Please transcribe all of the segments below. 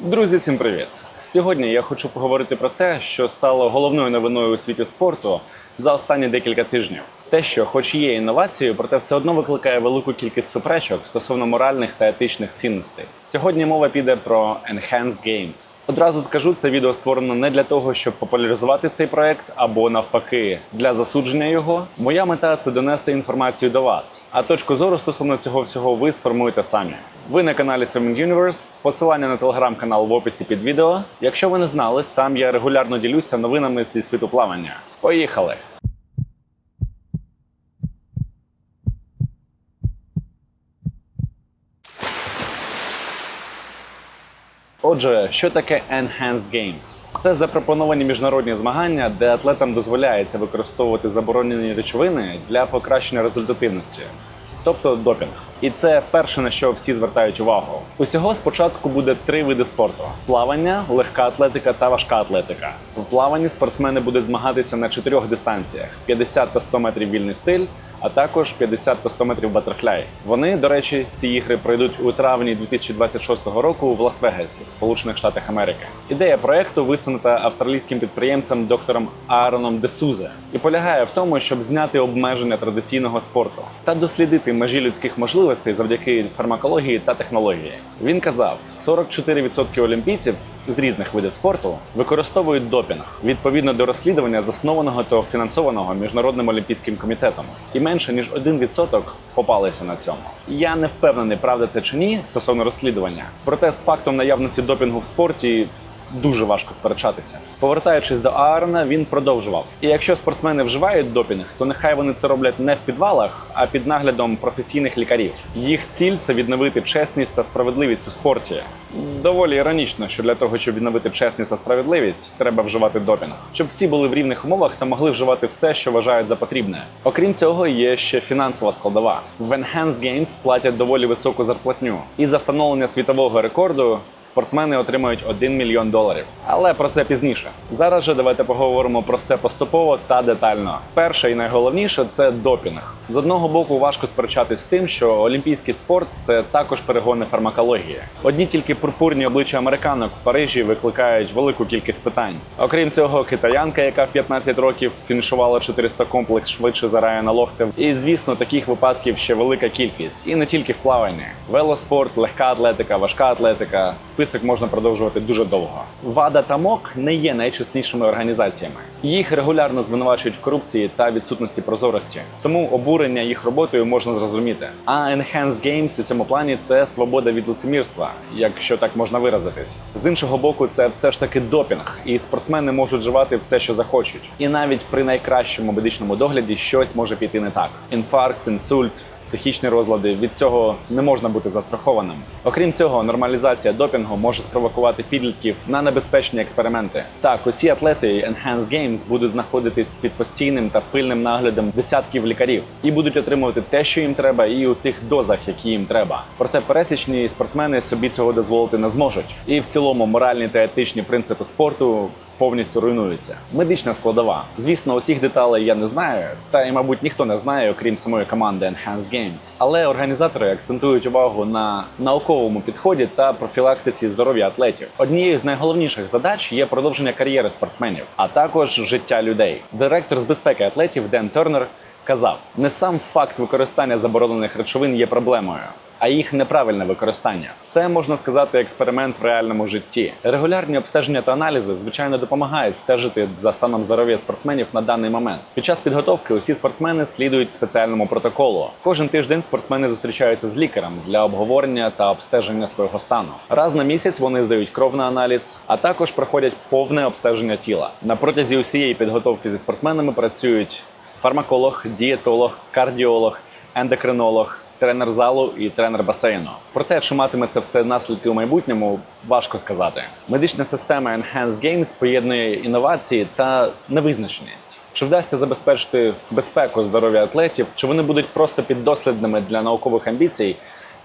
Друзі, всім привіт! Сьогодні я хочу поговорити про те, що стало головною новиною у світі спорту за останні декілька тижнів. Те, що, хоч є інновацією, проте все одно викликає велику кількість суперечок стосовно моральних та етичних цінностей. Сьогодні мова піде про Enhanced Games. Одразу скажу, це відео створено не для того, щоб популяризувати цей проект, або навпаки, для засудження його. Моя мета це донести інформацію до вас. А точку зору стосовно цього всього ви сформуєте самі. Ви на каналі Swimming Universe, посилання на телеграм-канал в описі під відео. Якщо ви не знали, там я регулярно ділюся новинами зі світу плавання. Поїхали! Отже, що таке Enhanced Games? Це запропоновані міжнародні змагання, де атлетам дозволяється використовувати заборонені речовини для покращення результативності, тобто допінг. І це перше на що всі звертають увагу. Усього спочатку буде три види спорту: плавання, легка атлетика та важка атлетика. В плаванні спортсмени будуть змагатися на чотирьох дистанціях: 50 та 100 метрів вільний стиль, а також 50 та 100 метрів батерфляй. Вони, до речі, ці ігри пройдуть у травні 2026 року в Лас-Вегасі, Сполучених Штатах Америки. Ідея проекту висунута австралійським підприємцем доктором Аароном Десузе і полягає в тому, щоб зняти обмеження традиційного спорту та дослідити межі людських можливостей завдяки фармакології та технології. Він казав, 44% олімпійців з різних видів спорту використовують допінг відповідно до розслідування, заснованого та фінансованого міжнародним олімпійським комітетом, і менше ніж 1% попалися на цьому. Я не впевнений, правда це чи ні стосовно розслідування. Проте з фактом наявності допінгу в спорті. Дуже важко сперечатися. Повертаючись до Аарона, він продовжував. І якщо спортсмени вживають допінг, то нехай вони це роблять не в підвалах, а під наглядом професійних лікарів. Їх ціль це відновити чесність та справедливість у спорті. Доволі іронічно, що для того, щоб відновити чесність та справедливість, треба вживати допінг, щоб всі були в рівних умовах та могли вживати все, що вважають за потрібне. Окрім цього, є ще фінансова складова. В Enhanced Games платять доволі високу зарплатню, і за встановлення світового рекорду спортсмени отримають 1 мільйон доларів. Але про це пізніше. Зараз же давайте поговоримо про все поступово та детально. Перше і найголовніше це допінг. З одного боку, важко сперечатись з тим, що олімпійський спорт це також перегони фармакології. Одні тільки пурпурні обличчя американок в Парижі викликають велику кількість питань. Окрім цього, китаянка, яка в 15 років фінішувала 400 комплекс швидше за Райана Лохтев. І звісно, таких випадків ще велика кількість, і не тільки в плаванні. Велоспорт, легка атлетика, важка атлетика. Список можна продовжувати дуже довго. ВАДА та МОК не є найчеснішими організаціями. Їх регулярно звинувачують в корупції та відсутності прозорості. Тому обурення їх роботою можна зрозуміти. А Enhanced Games у цьому плані це свобода від лицемірства, якщо так можна виразитись. З іншого боку, це все ж таки допінг, і спортсмени можуть вживати все, що захочуть. І навіть при найкращому медичному догляді щось може піти не так: інфаркт, інсульт. Психічні розлади від цього не можна бути застрахованим. Окрім цього, нормалізація допінгу може спровокувати підлітків на небезпечні експерименти. Так, усі атлети Enhanced Games будуть знаходитись під постійним та пильним наглядом десятків лікарів і будуть отримувати те, що їм треба, і у тих дозах, які їм треба. Проте пересічні спортсмени собі цього дозволити не зможуть. І в цілому моральні та етичні принципи спорту повністю руйнуються. Медична складова. Звісно, усіх деталей я не знаю, та й, мабуть, ніхто не знає, окрім самої команди Enhanced Games. Але організатори акцентують увагу на науковому підході та профілактиці здоров'я атлетів. Однією з найголовніших задач є продовження кар'єри спортсменів, а також життя людей. Директор з безпеки атлетів Ден Тернер казав: не сам факт використання заборонених речовин є проблемою. А їх неправильне використання це можна сказати експеримент в реальному житті. Регулярні обстеження та аналізи звичайно допомагають стежити за станом здоров'я спортсменів на даний момент. Під час підготовки усі спортсмени слідують спеціальному протоколу. Кожен тиждень спортсмени зустрічаються з лікарем для обговорення та обстеження свого стану. Раз на місяць вони здають кров на аналіз, а також проходять повне обстеження тіла. На протязі усієї підготовки зі спортсменами працюють фармаколог, дієтолог, кардіолог, ендокринолог тренер залу і тренер басейну. Проте, чи матиме це все наслідки у майбутньому, важко сказати. Медична система Enhanced Games поєднує інновації та невизначеність. Чи вдасться забезпечити безпеку здоров'я атлетів, чи вони будуть просто піддослідними для наукових амбіцій?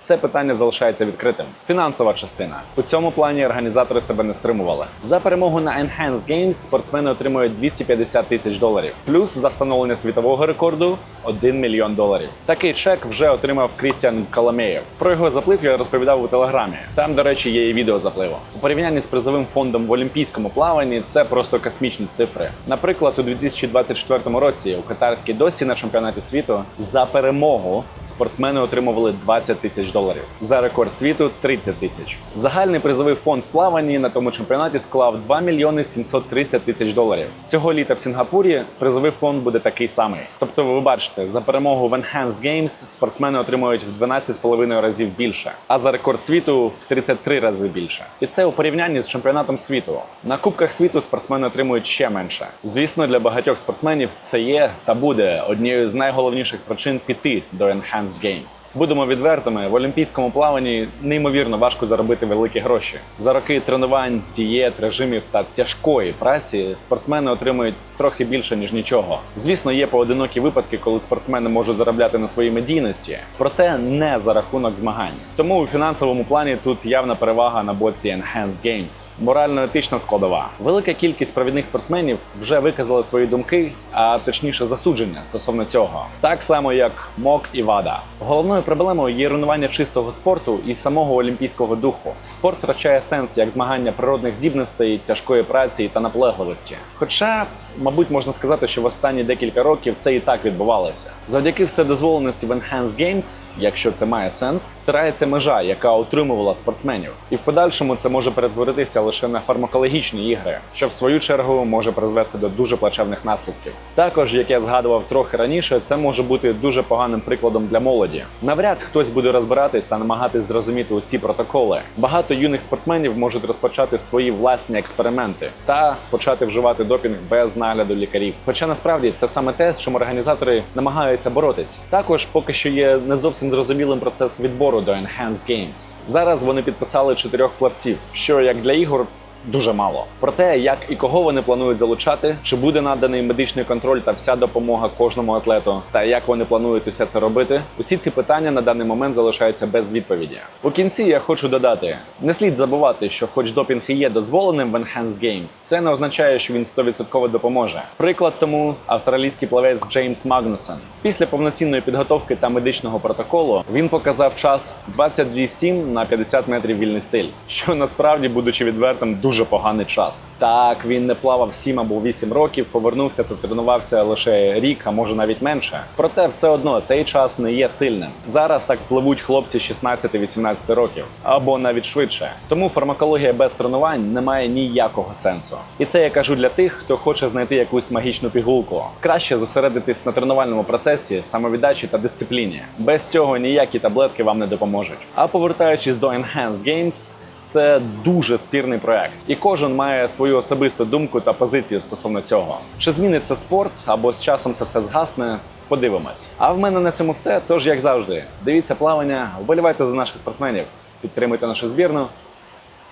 Це питання залишається відкритим. Фінансова частина у цьому плані організатори себе не стримували. За перемогу на Enhanced Games спортсмени отримують 250 тисяч доларів, плюс за встановлення світового рекорду 1 мільйон доларів. Такий чек вже отримав Крістіан Коломеєв. Про його заплив я розповідав у телеграмі. Там, до речі, є і відео запливу. У порівнянні з призовим фондом в олімпійському плаванні це просто космічні цифри. Наприклад, у 2024 році у катарській досі на чемпіонаті світу за перемогу спортсмени отримували 20 тисяч доларів. За рекорд світу 30 тисяч. Загальний призовий фонд в плаванні на тому чемпіонаті склав 2 мільйони 730 тисяч доларів. Цього літа в Сінгапурі призовий фонд буде такий самий. Тобто, ви бачите, за перемогу в Enhanced Games спортсмени отримують в 12,5 разів більше, а за рекорд світу в 33 рази більше. І це у порівнянні з чемпіонатом світу. На кубках світу спортсмени отримують ще менше. Звісно, для багатьох спортсменів це є та буде однією з найголовніших причин піти до Enhanced Games. Будемо відвертими, олімпійському плаванні неймовірно важко заробити великі гроші. За роки тренувань, дієт, режимів та тяжкої праці спортсмени отримують трохи більше ніж нічого. Звісно, є поодинокі випадки, коли спортсмени можуть заробляти на своїй медійності, проте не за рахунок змагань. Тому у фінансовому плані тут явна перевага на боці Enhanced Games. Морально-етична складова. Велика кількість провідних спортсменів вже виказали свої думки, а точніше засудження стосовно цього, так само як МОК і ВАДА. Головною проблемою є руйнування чистого спорту і самого олімпійського духу. Спорт втрачає сенс як змагання природних здібностей, тяжкої праці та наполегливості. Хоча, мабуть, можна сказати, що в останні декілька років це і так відбувалося. Завдяки вседозволеності в Enhanced Games, якщо це має сенс, стирається межа, яка утримувала спортсменів, і в подальшому це може перетворитися лише на фармакологічні ігри, що в свою чергу може призвести до дуже плачевних наслідків. Також, як я згадував трохи раніше, це може бути дуже поганим прикладом для молоді. Навряд хтось буде розбиратись та намагатись зрозуміти усі протоколи. Багато юних спортсменів можуть розпочати свої власні експерименти та почати вживати допінг без нагляду лікарів. Хоча насправді це саме те, з чим організатори намагаються боротись. Також поки що є не зовсім зрозумілим процес відбору до Enhanced Games. Зараз вони підписали чотирьох плавців, що як для ігор дуже мало. Про те, як і кого вони планують залучати, чи буде наданий медичний контроль та вся допомога кожному атлету, та як вони планують усе це робити. Усі ці питання на даний момент залишаються без відповіді. У кінці я хочу додати: не слід забувати, що, хоч допінг і є дозволеним в Enhanced Games, це не означає, що він 100% допоможе. Приклад тому австралійський плавець Джеймс Магнусон. Після повноцінної підготовки та медичного протоколу він показав час 22,7 на 50 метрів вільний стиль, що насправді, будучи відвертим, дуже поганий час. Так, він не плавав 7 або 8 років, повернувся та тренувався лише рік, а може навіть менше. Проте все одно цей час не є сильним. Зараз так пливуть хлопці 16-18 років або навіть швидше. Тому фармакологія без тренувань не має ніякого сенсу. І це я кажу для тих, хто хоче знайти якусь магічну пігулку. Краще зосередитись на тренувальному процесі, самовіддачі та дисципліні. Без цього ніякі таблетки вам не допоможуть. А повертаючись до Enhanced Games, це дуже спірний проект, і кожен має свою особисту думку та позицію стосовно цього. Чи зміниться спорт або з часом це все згасне? Подивимось. А в мене на цьому все. Тож, як завжди, дивіться плавання, вболівайте за наших спортсменів, підтримуйте нашу збірну.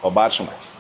Побачимось!